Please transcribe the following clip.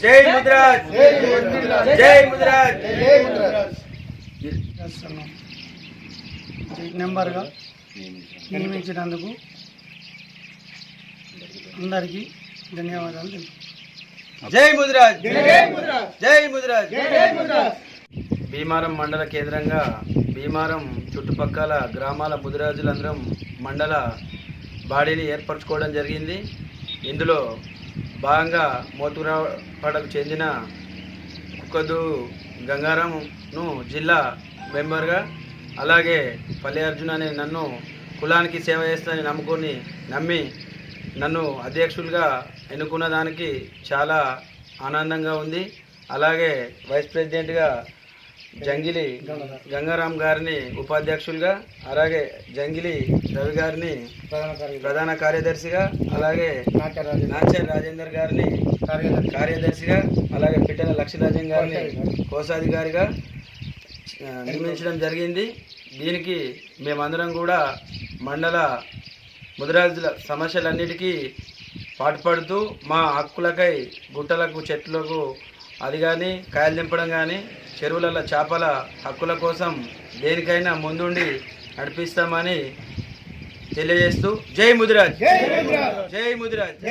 జై ముదిరాజ్. జై ముదిరాజ్. నెంబర్గా నియమించినందుకు అందరికీ ధన్యవాదాలు. జై ముదిరాజ్. జై ముదిరాజ్. భీమారం మండల కేంద్రంగా భీమారం చుట్టుపక్కల గ్రామాల ముదిరాజులందరం మండల బాడీని ఏర్పరచుకోవడం జరిగింది. ఇందులో భాగంగా మోతురాపడకు చెందిన కుక్కదు గంగారాంను జిల్లా మెంబర్గా అలాగే పల్లె అర్జున్ అనే నన్ను కులానికి సేవ చేస్తానని నమ్ముకొని నమ్మి నన్ను అధ్యక్షులుగా ఎన్నుకున్న దానికి చాలా ఆనందంగా ఉంది. అలాగే వైస్ ప్రెసిడెంట్గా జంగిలి గంగారాం గారిని ఉపాధ్యక్షులుగా అలాగే జంగిలి రవి గారిని ప్రధాన కార్యదర్శిగా అలాగే నాచర్ రాజేందర్ గారిని కార్యదర్శిగా అలాగే పిట్టల లక్ష్మీరాజన్ గారిని కోశాధికారిగా నియమించడం జరిగింది. దీనికి మేమందరం కూడా మండల ముదిరాజుల సమస్యలన్నిటికీ పాటుపడుతూ మా హక్కులకై గుట్టలకు చెట్లకు అది కానీ కాయలు దింపడం కానీ చెరువులలో చేపల హక్కుల కోసం దేనికైనా ముందుండి నడిపిస్తామని తెలియజేస్తూ జై ముదిరాజ్. జై ముదిరాజ్.